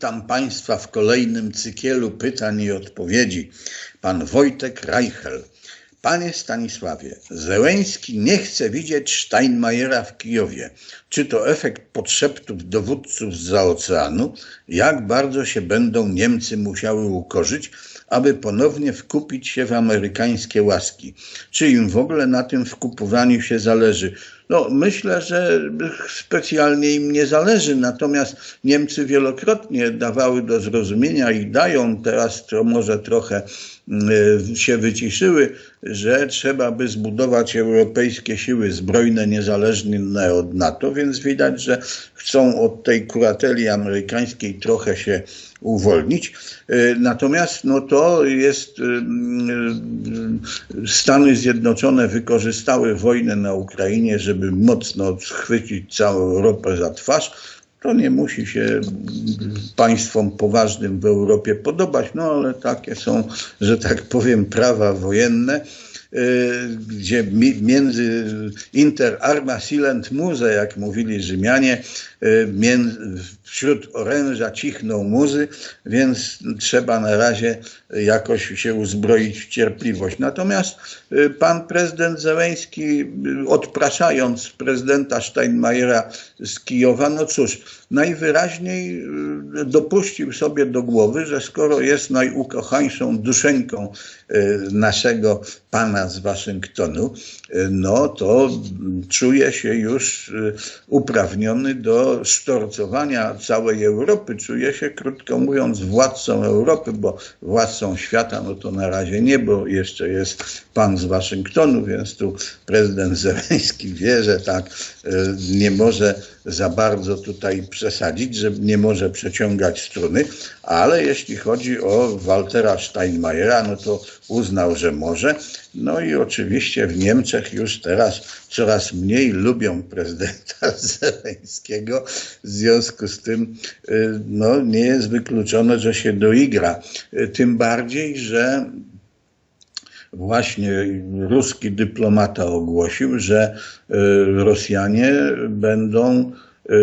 Witam Państwa w kolejnym cykielu pytań i odpowiedzi. Pan Wojtek Reichel. Panie Stanisławie, Zełęński nie chce widzieć Steinmeiera w Kijowie. Czy to efekt podszeptów dowódców z oceanu? Jak bardzo się będą Niemcy musiały ukorzyć, aby ponownie wkupić się w amerykańskie łaski? Czy im w ogóle na tym wkupowaniu się zależy? No, myślę, że specjalnie im nie zależy, natomiast Niemcy wielokrotnie dawały do zrozumienia i dają teraz to może trochę się wyciszyły, że trzeba by zbudować europejskie siły zbrojne niezależne od NATO, więc widać, że chcą od tej kurateli amerykańskiej trochę się uwolnić. Y, natomiast no to jest y, Stany Zjednoczone wykorzystały wojnę na Ukrainie, żeby mocno schwycić całą Europę za twarz, to nie musi się państwom poważnym w Europie podobać, no ale takie są, że tak powiem, prawa wojenne. Y, gdzie między inter arma silent muse, jak mówili Rzymianie, y, wśród oręża cichną muzy, więc trzeba na razie jakoś się uzbroić w cierpliwość. Natomiast y, pan prezydent Zeleński, odpraszając prezydenta Steinmeiera z Kijowa, no cóż, najwyraźniej dopuścił sobie do głowy, że skoro jest najukochańszą duszeńką naszego pana z Waszyngtonu, no to czuje się już y, uprawniony do sztorcowania całej Europy. Czuje się, krótko mówiąc, władcą Europy, bo władcą świata no to na razie nie, bo jeszcze jest pan z Waszyngtonu, więc tu prezydent Zeleński wie, że tak y, nie może za bardzo tutaj przesadzić, że nie może przeciągać struny, ale jeśli chodzi o Waltera Steinmeiera, no to uznał, że może. No i oczywiście w Niemczech już teraz coraz mniej lubią prezydenta Zeleńskiego. W związku z tym y, no, nie jest wykluczone, że się doigra. Y, tym bardziej, że właśnie ruski dyplomata ogłosił, że y, Rosjanie będą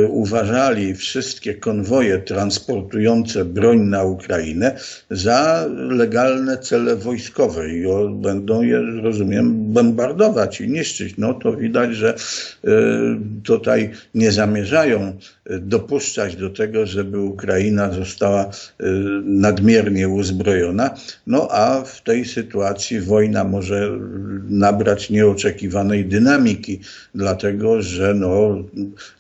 uważali wszystkie konwoje transportujące broń na Ukrainę za legalne cele wojskowe i będą je, rozumiem, bombardować i niszczyć. No to widać, że y, tutaj nie zamierzają dopuszczać do tego, żeby Ukraina została y, nadmiernie uzbrojona. No a w tej sytuacji wojna może nabrać nieoczekiwanej dynamiki, dlatego że no,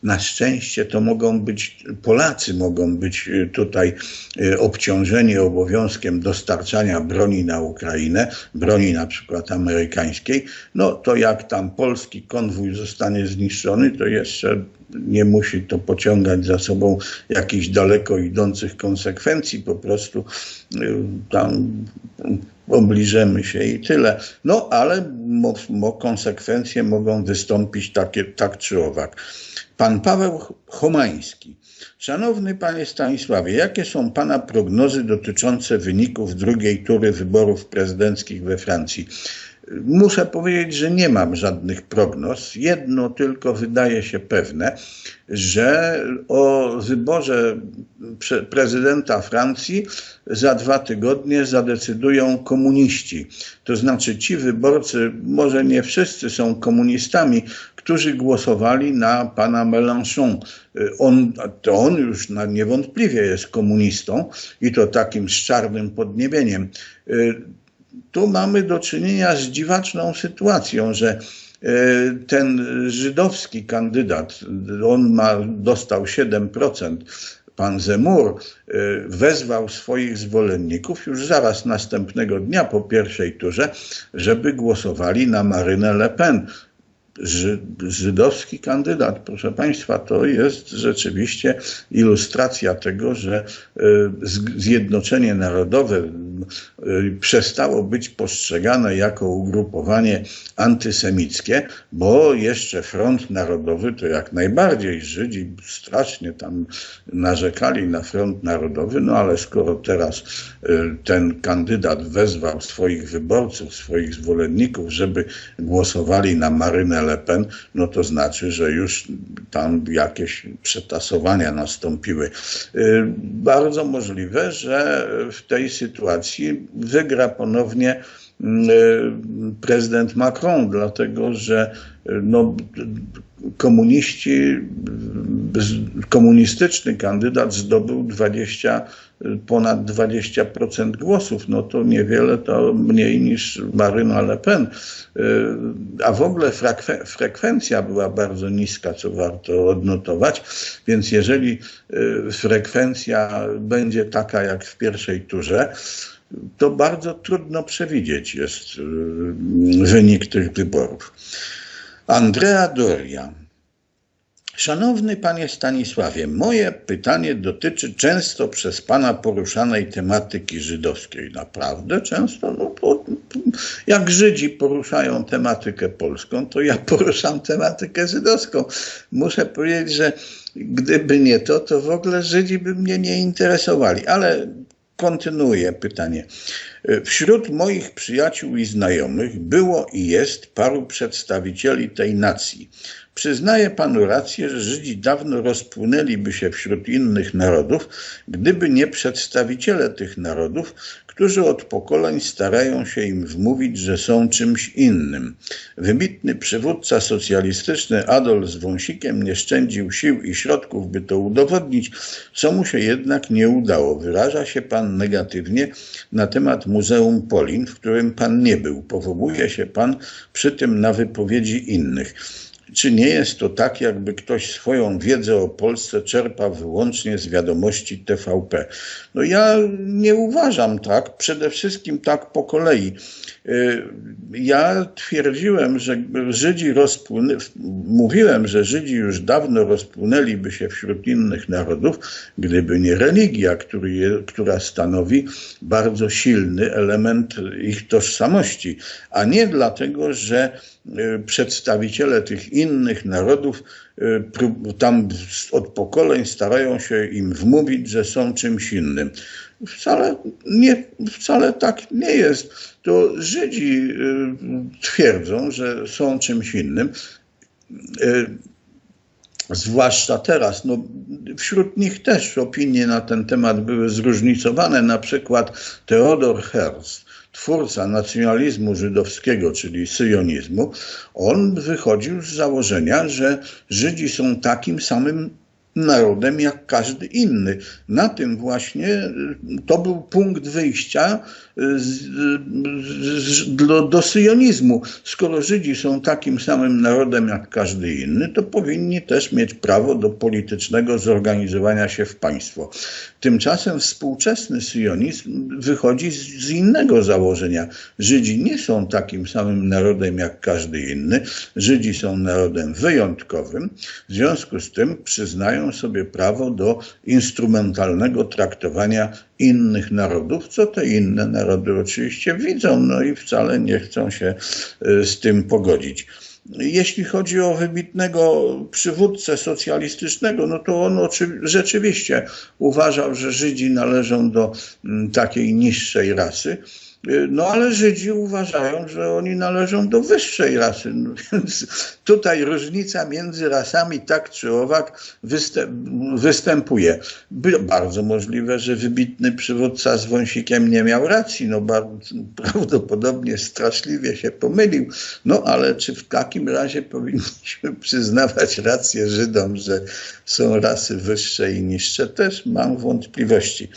na szczęście to mogą być Polacy, mogą być tutaj y, obciążeni obowiązkiem dostarczania broni na Ukrainę, broni na przykład amerykańskiej. No to jak tam polski konwój zostanie zniszczony, to jeszcze nie musi to pociągać za sobą jakichś daleko idących konsekwencji, po prostu y, tam obliżemy się i tyle. No ale mo, mo, konsekwencje mogą wystąpić takie, tak czy owak. Pan Paweł Chomański. Szanowny Panie Stanisławie, jakie są Pana prognozy dotyczące wyników drugiej tury wyborów prezydenckich we Francji? Muszę powiedzieć, że nie mam żadnych prognoz. Jedno tylko wydaje się pewne, że o wyborze prezydenta Francji za dwa tygodnie zadecydują komuniści. To znaczy ci wyborcy, może nie wszyscy są komunistami, którzy głosowali na pana Mélenchon. On, to on już niewątpliwie jest komunistą i to takim z czarnym podniebieniem tu mamy do czynienia z dziwaczną sytuacją, że e, ten żydowski kandydat, on ma, dostał 7%, pan Zemur e, wezwał swoich zwolenników już zaraz następnego dnia po pierwszej turze, żeby głosowali na Marynę Le Pen. Żydowski kandydat, proszę Państwa, to jest rzeczywiście ilustracja tego, że e, Zjednoczenie Narodowe przestało być postrzegane jako ugrupowanie antysemickie, bo jeszcze Front Narodowy to jak najbardziej Żydzi strasznie tam narzekali na Front Narodowy, no ale skoro teraz ten kandydat wezwał swoich wyborców, swoich zwolenników, żeby głosowali na Marynę Le Pen, no to znaczy, że już tam jakieś przetasowania nastąpiły. Bardzo możliwe, że w tej sytuacji wygra ponownie mm, prezydent Macron, dlatego że no, komuniści, komunistyczny kandydat zdobył 20, ponad 20% głosów. No to niewiele, to mniej niż Maryna Le Pen. A w ogóle frekwencja była bardzo niska, co warto odnotować. Więc jeżeli y, frekwencja będzie taka jak w pierwszej turze, to bardzo trudno przewidzieć jest y, wynik tych wyborów. Andrea Doria. Szanowny panie Stanisławie, moje pytanie dotyczy często przez pana poruszanej tematyki żydowskiej. Naprawdę często? No, to, jak Żydzi poruszają tematykę polską, to ja poruszam tematykę żydowską. Muszę powiedzieć, że gdyby nie to, to w ogóle Żydzi by mnie nie interesowali. Ale kontynuuję pytanie. Wśród moich przyjaciół i znajomych było i jest paru przedstawicieli tej nacji. Przyznaje panu rację, że Żydzi dawno rozpłynęliby się wśród innych narodów, gdyby nie przedstawiciele tych narodów, którzy od pokoleń starają się im wmówić, że są czymś innym. Wybitny przywódca socjalistyczny Adolf z Wąsikiem nie szczędził sił i środków, by to udowodnić, co mu się jednak nie udało. Wyraża się pan negatywnie na temat Muzeum Polin, w którym pan nie był. Powołuje się pan przy tym na wypowiedzi innych. Czy nie jest to tak, jakby ktoś swoją wiedzę o Polsce czerpał wyłącznie z wiadomości TVP? No ja nie uważam tak, przede wszystkim tak po kolei. Y, ja twierdziłem, że Żydzi rozpłynęli, mówiłem, że Żydzi już dawno rozpłynęliby się wśród innych narodów, gdyby nie religia, który która stanowi bardzo silny element ich tożsamości, a nie dlatego, że y, przedstawiciele tych innych narodów y, tam od pokoleń starają się im wmówić, że są czymś innym. Wcale, nie, wcale tak nie jest. To Żydzi y, twierdzą, że są czymś innym. Y, zwłaszcza teraz. No, wśród nich też opinie na ten temat były zróżnicowane. Na przykład Theodor Herzl, twórca nacjonalizmu żydowskiego, czyli syjonizmu, on wychodził z założenia, że Żydzi są takim samym narodem jak każdy inny. Na tym właśnie to był punkt wyjścia z, z, do, do syjonizmu. Skoro Żydzi są takim samym narodem jak każdy inny, to powinni też mieć prawo do politycznego zorganizowania się w państwo. Tymczasem współczesny syjonizm wychodzi z, z innego założenia. Żydzi nie są takim samym narodem jak każdy inny. Żydzi są narodem wyjątkowym. W związku z tym przyznają sobie prawo do instrumentalnego traktowania innych narodów, co te inne narody oczywiście widzą, no i wcale nie chcą się y, z tym pogodzić. Jeśli chodzi o wybitnego przywódcę socjalistycznego, no to on rzeczywiście uważał, że Żydzi należą do takiej niższej rasy. Y, no ale Żydzi uważają, że oni należą do wyższej rasy. No, więc tutaj różnica między rasami tak czy owak występuje. Bardzo możliwe, że wybitny przywódca z Wąsikiem nie miał racji. No bardzo, prawdopodobnie straszliwie się pomylił. No ale czy w takim razie powinniśmy przyznawać rację Żydom, że są rasy wyższe i niższe? Też mam wątpliwości.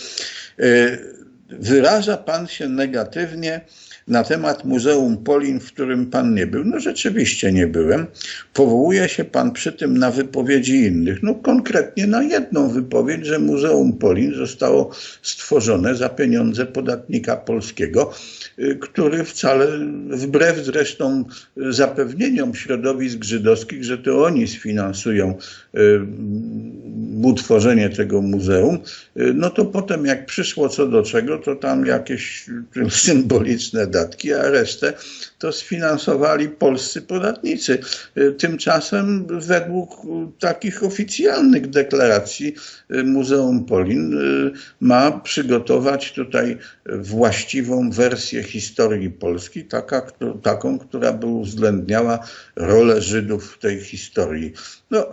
Y, wyraża pan się negatywnie na temat Muzeum Polin, w którym pan nie był. No rzeczywiście nie byłem. Powołuje się pan przy tym na wypowiedzi innych. No konkretnie na jedną wypowiedź, że Muzeum Polin zostało stworzone za pieniądze podatnika polskiego, y, który wcale, wbrew zresztą zapewnieniom środowisk żydowskich, że to oni sfinansują y, utworzenie tego muzeum, no to potem jak przyszło co do czego, to tam jakieś symboliczne datki, a resztę to sfinansowali polscy podatnicy. Tymczasem według takich oficjalnych deklaracji Muzeum Polin ma przygotować tutaj właściwą wersję historii Polski, taka, taką, która by uwzględniała rolę Żydów w tej historii. No,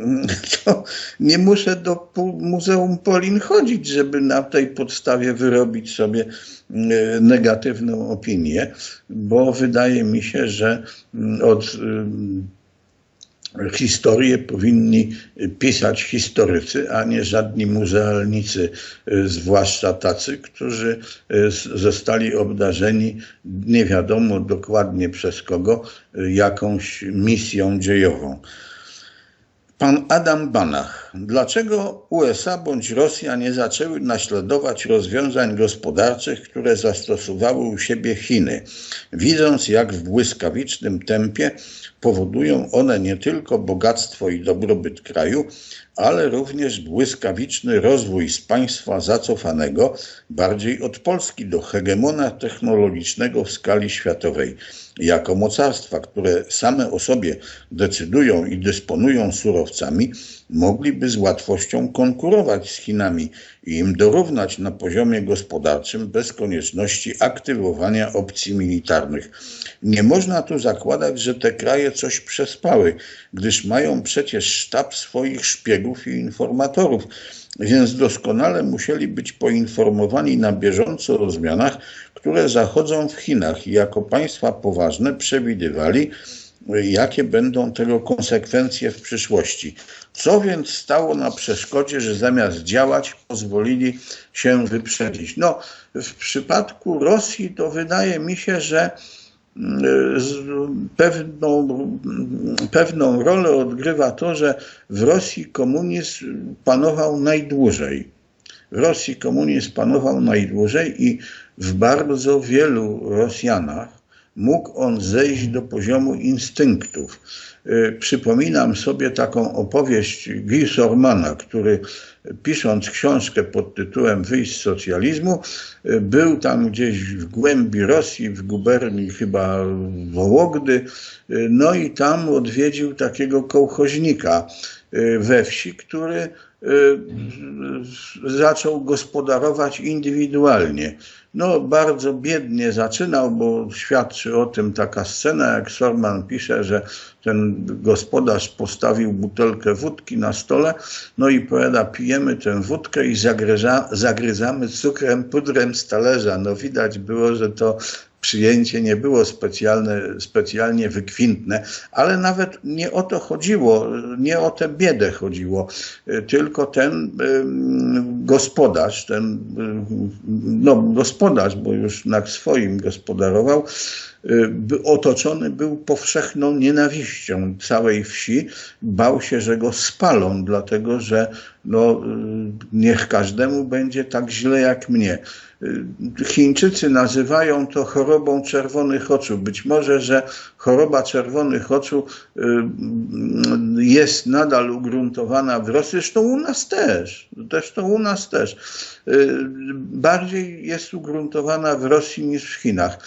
to nie muszę do Muzeum Polin chodzić, żeby na tej podstawie wyrobić sobie negatywną opinię, bo wydaje mi się, że mm, od historię powinni pisać historycy, a nie żadni muzealnicy, e, zwłaszcza tacy, którzy zostali obdarzeni nie wiadomo dokładnie przez kogo jakąś misją dziejową. Pan Adam Banach. Dlaczego USA bądź Rosja nie zaczęły naśladować rozwiązań gospodarczych, które zastosowały u siebie Chiny, widząc jak w błyskawicznym tempie powodują one nie tylko bogactwo i dobrobyt kraju, ale również błyskawiczny rozwój z państwa zacofanego bardziej od Polski do hegemona technologicznego w skali światowej. Jako mocarstwa, które same o sobie decydują i dysponują surowcami, mogliby z łatwością konkurować z Chinami i im dorównać na poziomie gospodarczym bez konieczności aktywowania opcji militarnych. Nie można tu zakładać, że te kraje coś przespały, gdyż mają przecież sztab swoich szpiegów i informatorów, więc doskonale musieli być poinformowani na bieżąco o zmianach, które zachodzą w Chinach i jako państwa poważne przewidywali, jakie będą tego konsekwencje w przyszłości. Co więc stało na przeszkodzie, że zamiast działać pozwolili się wyprzedzić? No, w przypadku Rosji to wydaje mi się, że pewną, pewną rolę odgrywa to, że w Rosji komunizm panował najdłużej. W Rosji komunizm panował najdłużej i w bardzo wielu Rosjanach mógł on zejść do poziomu instynktów. Y, przypominam sobie taką opowieść Guy Sormana, który pisząc książkę pod tytułem Wyjść z socjalizmu, y, był tam gdzieś w głębi Rosji, w guberni chyba Wołogdy, y, no i tam odwiedził takiego kołchoźnika we wsi, który zaczął gospodarować indywidualnie. No, bardzo biednie zaczynał, bo świadczy o tym taka scena, jak Sorman pisze, że ten gospodarz postawił butelkę wódki na stole, no i powiada, pijemy tę wódkę i zagryza, zagryzamy cukrem, pudrem z talerza. No widać było, że to przyjęcie nie było specjalne, specjalnie wykwintne, ale nawet nie o to chodziło, nie o tę biedę chodziło, tylko ten gospodarz, ten no, gospodarz, bo już na swoim gospodarował, otoczony był powszechną nienawiścią całej wsi. Bał się, że go spalą, dlatego że no, niech każdemu będzie tak źle jak mnie. Chińczycy nazywają to chorobą czerwonych oczu. Być może, że choroba czerwonych oczu y, jest nadal ugruntowana w Rosji, zresztą u nas też, zresztą u nas też. Y, bardziej jest ugruntowana w Rosji niż w Chinach.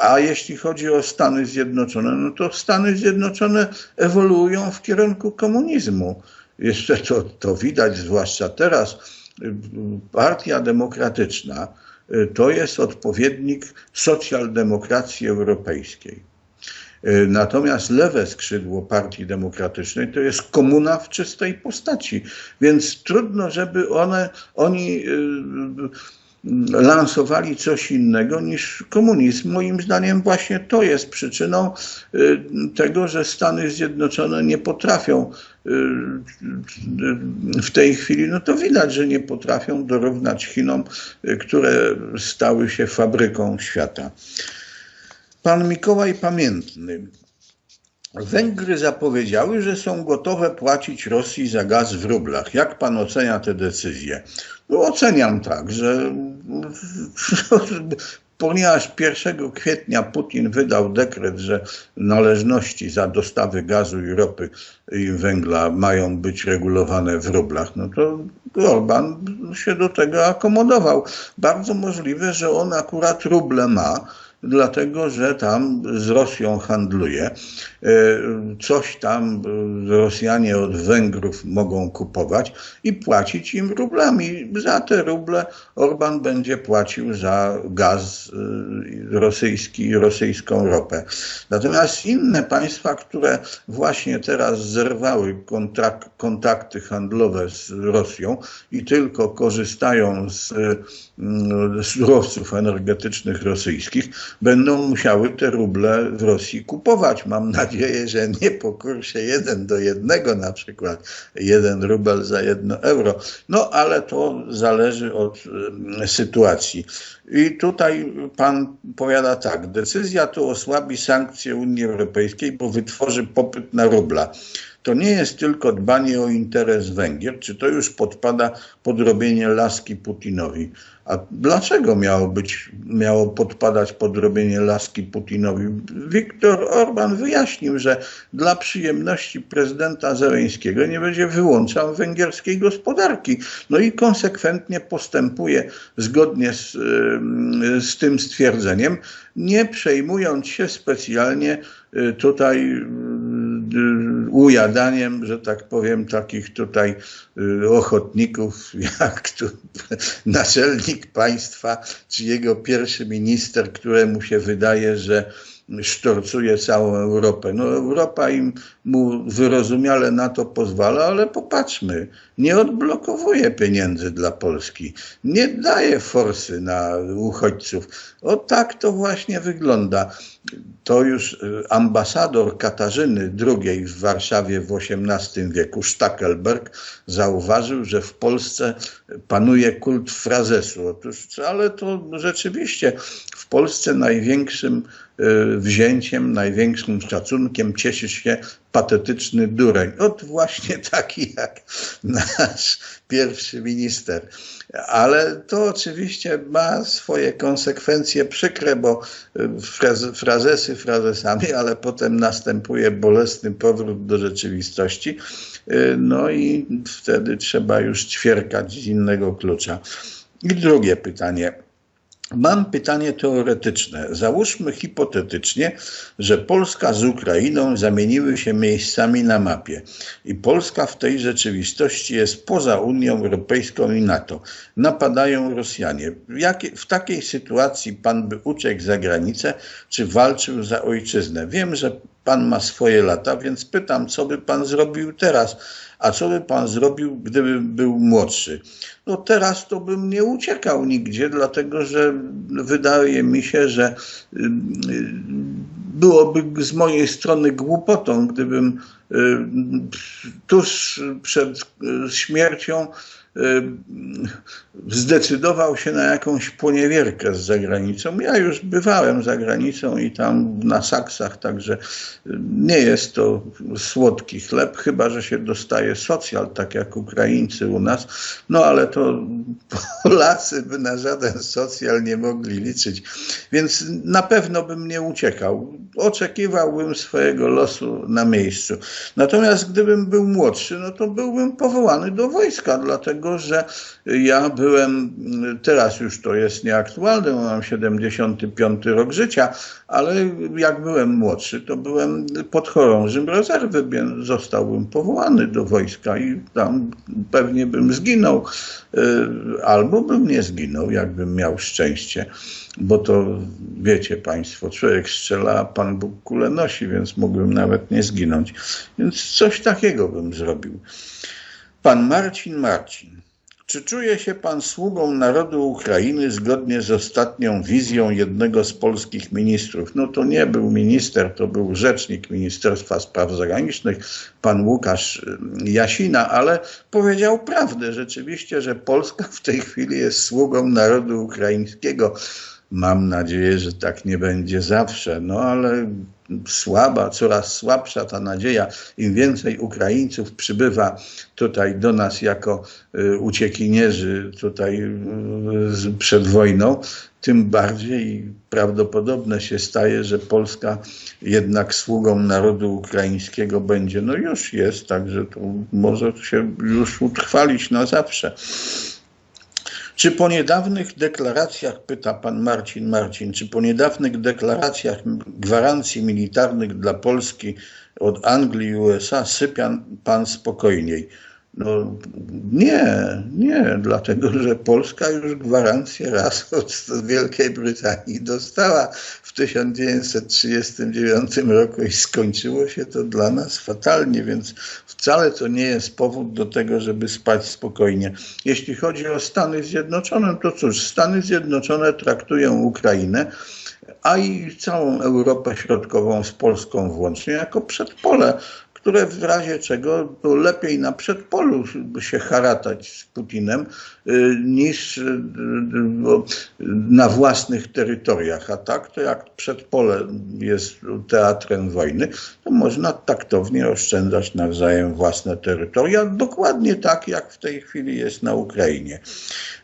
A jeśli chodzi o Stany Zjednoczone, no to Stany Zjednoczone ewoluują w kierunku komunizmu. Jeszcze to, to widać, zwłaszcza teraz Partia Demokratyczna y, to jest odpowiednik socjaldemokracji europejskiej. Y, natomiast lewe skrzydło Partii Demokratycznej to jest komuna w czystej postaci, więc trudno, żeby one, oni y, lansowali coś innego niż komunizm. Moim zdaniem właśnie to jest przyczyną y, tego, że Stany Zjednoczone nie potrafią y, w tej chwili, no to widać, że nie potrafią dorównać Chinom, y, które stały się fabryką świata. Pan Mikołaj Pamiętny Węgry zapowiedziały, że są gotowe płacić Rosji za gaz w rublach. Jak pan ocenia te decyzje? No, oceniam tak, że ponieważ 1 kwietnia Putin wydał dekret, że należności za dostawy gazu i ropy i węgla mają być regulowane w rublach, no to Orban się do tego akomodował. Bardzo możliwe, że on akurat ruble ma dlatego że tam z Rosją handluje. E, coś tam Rosjanie od Węgrów mogą kupować i płacić im rublami. Za te ruble Orban będzie płacił za gaz e, rosyjski i rosyjską ropę. Natomiast inne państwa, które właśnie teraz zerwały kontrak, kontakty handlowe z Rosją i tylko korzystają z surowców energetycznych rosyjskich, będą musiały te ruble w Rosji kupować. Mam nadzieję, że nie po kursie jeden do jednego na przykład, jeden rubel za jedno euro. No ale to zależy od sytuacji. I tutaj pan powiada tak, decyzja to osłabi sankcje Unii Europejskiej, bo wytworzy popyt na rubla to nie jest tylko dbanie o interes Węgier, czy to już podpada pod robienie laski Putinowi. A dlaczego miało być, miało podpadać pod robienie laski Putinowi? Viktor Orban wyjaśnił, że dla przyjemności prezydenta Zeleńskiego nie będzie wyłączał węgierskiej gospodarki. No i konsekwentnie postępuje zgodnie z, z tym stwierdzeniem, nie przejmując się specjalnie y, tutaj ujadaniem, że tak powiem, takich tutaj y, ochotników, jak tu naczelnik państwa, czy jego pierwszy minister, któremu się wydaje, że sztorcuje całą Europę. No Europa im mu wyrozumiale na to pozwala, ale popatrzmy, nie odblokowuje pieniędzy dla Polski, nie daje forsy na uchodźców. O tak to właśnie wygląda. To już y, ambasador Katarzyny II w Warszawie w XVIII wieku, Stackelberg, zauważył, że w Polsce panuje kult frazesu. Otóż, ale to rzeczywiście w Polsce największym wzięciem, największym szacunkiem cieszy się patetyczny dureń. Ot właśnie taki jak nasz pierwszy minister. Ale to oczywiście ma swoje konsekwencje przykre, bo y, frazesy frazesami, ale potem następuje bolesny powrót do rzeczywistości. Y, no i wtedy trzeba już ćwierkać z innego klucza. I drugie pytanie Mam pytanie teoretyczne. Załóżmy hipotetycznie, że Polska z Ukrainą zamieniły się miejscami na mapie i Polska w tej rzeczywistości jest poza Unią Europejską i NATO. Napadają Rosjanie. w takiej sytuacji pan by uciekł za granicę, czy walczył za ojczyznę? Wiem, że pan ma swoje lata, więc pytam, co by pan zrobił teraz? A co by pan zrobił, gdyby był młodszy? No teraz to bym nie uciekał nigdzie, dlatego że wydaje mi się, że y, y, byłoby z mojej strony głupotą, gdybym y, tuż przed śmiercią zdecydował się na jakąś poniewierkę z zagranicą. Ja już bywałem za granicą i tam na saksach, także nie jest to słodki chleb, chyba że się dostaje socjal, tak jak Ukraińcy u nas. No ale to Polacy by na żaden socjal nie mogli liczyć. Więc na pewno bym nie uciekał. Oczekiwałbym swojego losu na miejscu. Natomiast gdybym był młodszy, no to byłbym powołany do wojska, dlatego że ja byłem, teraz już to jest nieaktualne, mam 75 rok życia, ale jak byłem młodszy, to byłem podchorążym rezerwy, więc zostałbym powołany do wojska i tam pewnie bym zginął, y, albo bym nie zginął, jakbym miał szczęście, bo to wiecie Państwo, człowiek strzela, a Pan Bóg kule nosi, więc mógłbym nawet nie zginąć. Więc coś takiego bym zrobił. Pan Marcin Marcin. Czy czuje się pan sługą narodu Ukrainy zgodnie z ostatnią wizją jednego z polskich ministrów? No to nie był minister, to był rzecznik Ministerstwa Spraw Zagranicznych, pan Łukasz y, Jasina, ale powiedział prawdę rzeczywiście, że Polska w tej chwili jest sługą narodu ukraińskiego Mam nadzieję, że tak nie będzie zawsze, no ale słaba, coraz słabsza ta nadzieja. Im więcej Ukraińców przybywa tutaj do nas jako y, uciekinierzy tutaj y, przed wojną, tym bardziej prawdopodobne się staje, że Polska jednak sługą narodu ukraińskiego będzie. No już jest, także to może się już utrwalić na zawsze. Czy po niedawnych deklaracjach, pyta pan Marcin Marcin, czy po niedawnych deklaracjach gwarancji militarnych dla Polski od Anglii i USA sypian pan spokojniej? No nie, nie, dlatego że Polska już gwarancję raz od Wielkiej Brytanii dostała w 1939 roku i skończyło się to dla nas fatalnie, więc wcale to nie jest powód do tego, żeby spać spokojnie. Jeśli chodzi o Stany Zjednoczone, to cóż, Stany Zjednoczone traktują Ukrainę a i całą Europę Środkową z Polską włącznie jako przedpole które w razie czego to lepiej na przedpolu się haratać z Putinem y, niż y, y, na własnych terytoriach. A tak to jak przedpole jest teatrem wojny, to można taktownie oszczędzać nawzajem własne terytoria, dokładnie tak jak w tej chwili jest na Ukrainie.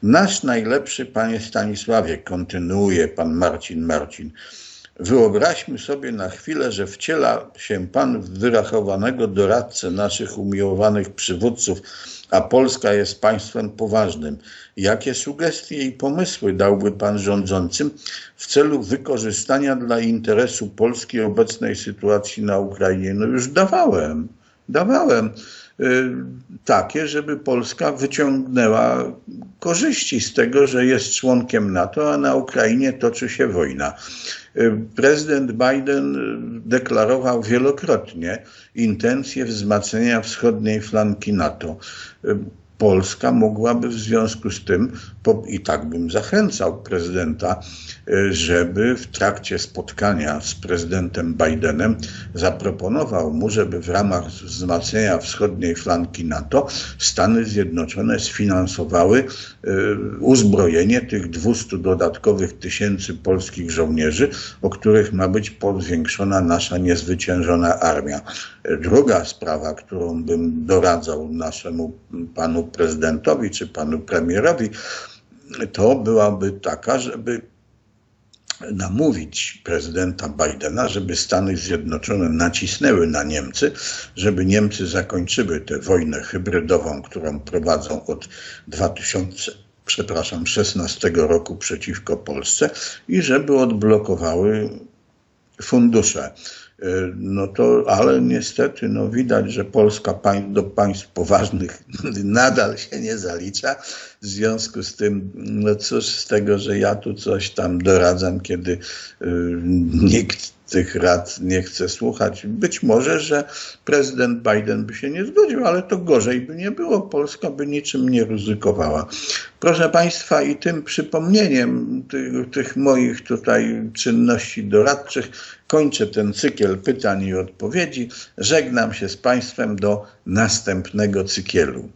Nasz najlepszy, panie Stanisławie, kontynuuje pan Marcin Marcin, Wyobraźmy sobie na chwilę, że wciela się Pan w wyrachowanego doradcę naszych umiłowanych przywódców, a Polska jest państwem poważnym. Jakie sugestie i pomysły dałby Pan rządzącym w celu wykorzystania dla interesu Polski obecnej sytuacji na Ukrainie? No już dawałem, dawałem. Y, takie, żeby Polska wyciągnęła korzyści z tego, że jest członkiem NATO, a na Ukrainie toczy się wojna. Y, prezydent Biden deklarował wielokrotnie intencję wzmacniania wschodniej flanki NATO. Polska mogłaby w związku z tym, i tak bym zachęcał prezydenta, y, żeby w trakcie spotkania z prezydentem Bidenem zaproponował mu, żeby w ramach wzmacniania wschodniej flanki NATO Stany Zjednoczone sfinansowały uzbrojenie tych 200 dodatkowych tysięcy polskich żołnierzy, o których ma być powiększona nasza niezwyciężona armia. Druga sprawa, którą bym doradzał naszemu panu prezydentowi czy panu premierowi, to byłaby taka, żeby namówić prezydenta Bidena, żeby Stany Zjednoczone nacisnęły na Niemcy, żeby Niemcy zakończyły tę wojnę hybrydową, którą prowadzą od 2000 przepraszam, 16 roku przeciwko Polsce i żeby odblokowały fundusze no to, ale niestety no widać, że Polska do państw poważnych nadal się nie zalicza. W związku z tym, no cóż z tego, że ja tu coś tam doradzam, kiedy y, nikt tych rad nie chce słuchać. Być może, że prezydent Biden by się nie zgodził, ale to gorzej by nie było. Polska by niczym nie ryzykowała. Proszę Państwa, i tym przypomnieniem tych, tych moich tutaj czynności doradczych kończę ten cykl pytań i odpowiedzi. Żegnam się z Państwem do następnego cyklu.